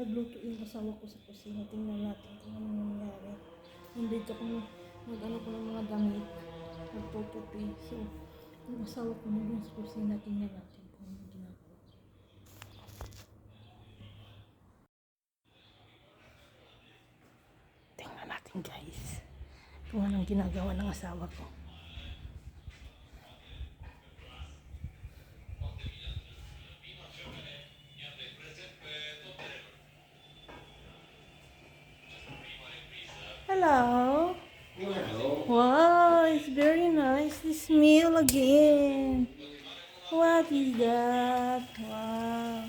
nagluto yung asawa ko sa kusina. Tingnan natin kung ano nangyari. Nandito ko nag-ano ko ng mga damit. Nagtutupi. So, yung asawa ko nandun sa kusina. Tingnan natin kung ano ginagawa. Tingnan natin guys. Kung anong ginagawa ng asawa ko. Hello. Hello. Wow, it's very nice. This meal again. What is that? Wow.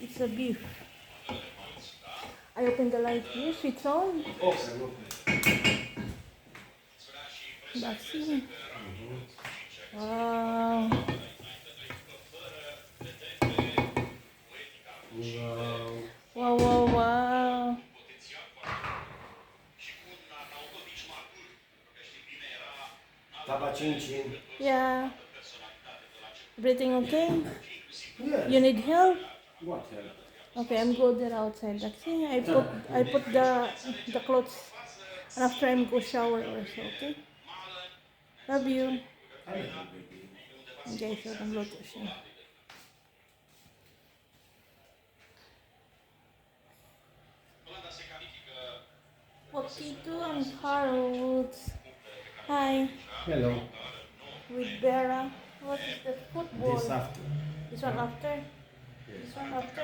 It's a beef. I open the light here. Switch on. Oh. That's it. Wow. Wow, wow, wow. Taba chin chin. Yeah. Everything okay? Yes. You need help? What help? Okay, I'm go there outside. Like, see, I put I put the the clothes and after I'm go shower also, okay? Love you. I don't know, baby. Okay, so nagluto siya. Potato and carrots. Hi, Hello. with Vera. What is the football? This after. This one after? Yes. This one after?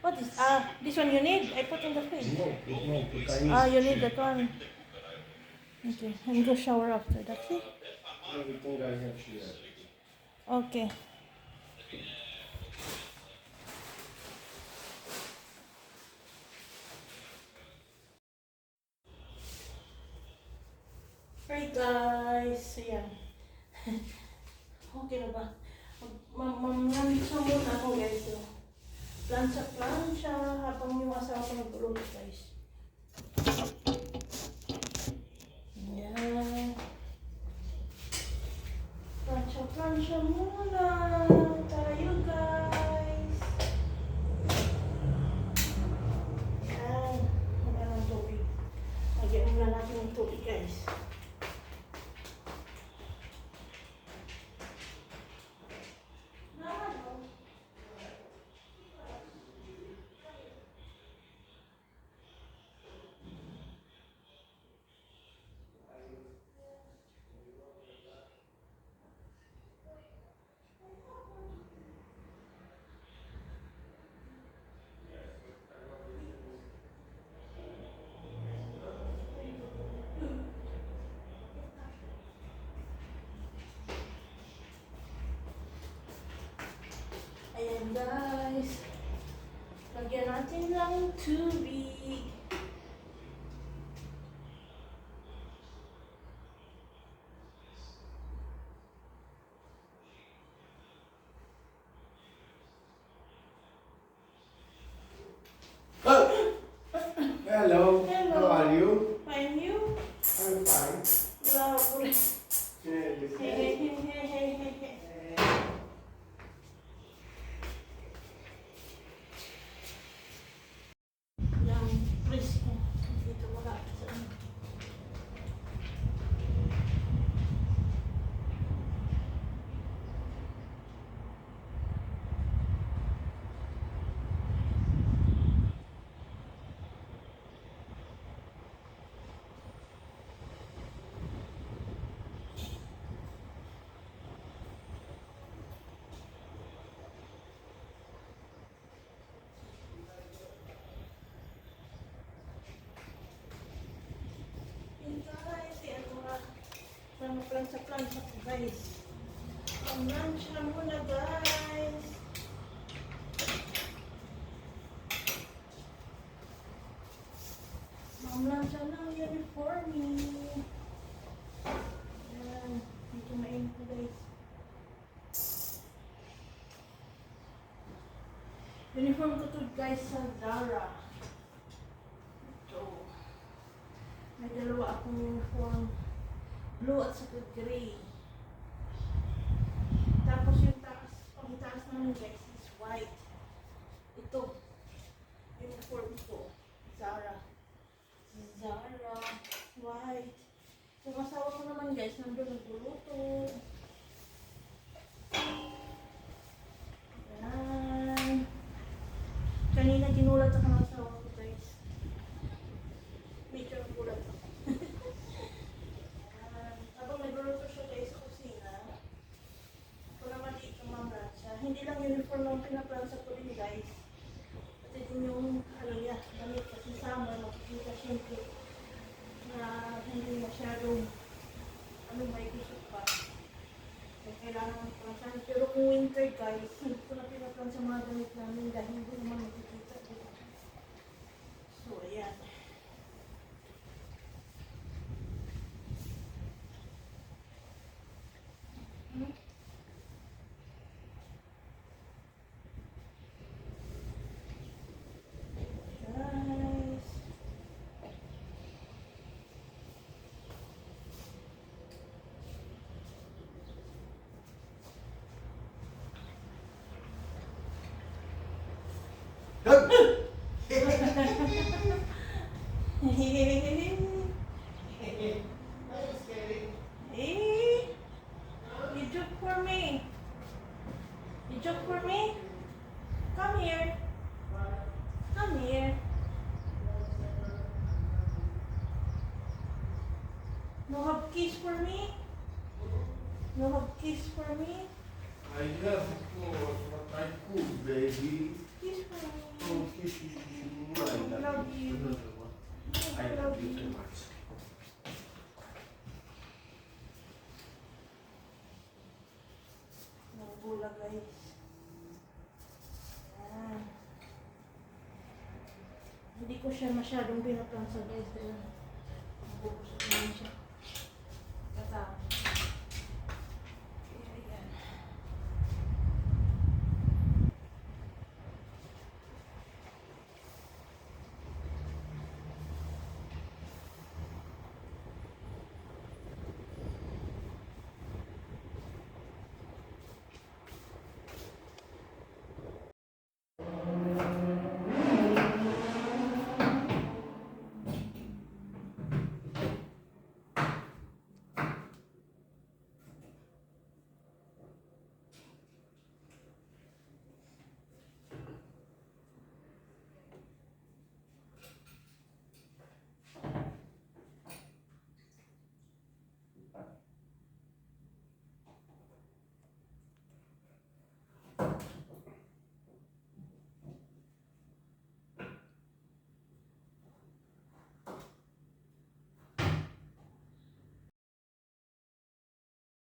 What is, ah, this one you need? I put in the fridge. No, no, porque Ah, you need that one. Okay, I'm go shower after. That's it. everything I have here. Okay. Guys, so yan. okay na ba? Mamamisa muna ako guys. So, plancha plancha habang yung asawa ko nagluluto guys. Yan. Plancha plancha muna tayo guys. Yan. Wala ng tubig. Lagyan muna natin ng tubig guys. Lang tubig. Hello. Hello. How are you? Mga plancha-plancha ko guys. Plancha muna guys. Mamlancha ng uniforme. Yan, dito mainit ko guys. Uniform ko to guys sa Zara. Ito. May dalawa akong uniform blue at saka gray. Tapos yung taas, pangitaas ng legs is white. Ito, uniform ko, Zara. Zara, white. Yung asawa ko naman guys, nandun nagluluto. Lang uniform ang pinaplansa ko din guys. Pati din yung ano niya, damit kasi summer, makikita siyempre na hindi masyadong ano may gusto pa. So, kailangan ng plansahan. Pero kung winter guys, hindi ko na pinaplan sa mga damit namin dahil hindi naman makikita dito. So, ayan. Hmm? Guys. Hey, you for me. You for me. Come here. Come here. No have kiss for me. No have kiss for me. I of course, what I could, baby. Kiss me. Oh, kiss, kiss, kiss. Yan. Hindi ko siya masyadong pinaplansa guys dahil nabubusog naman siya.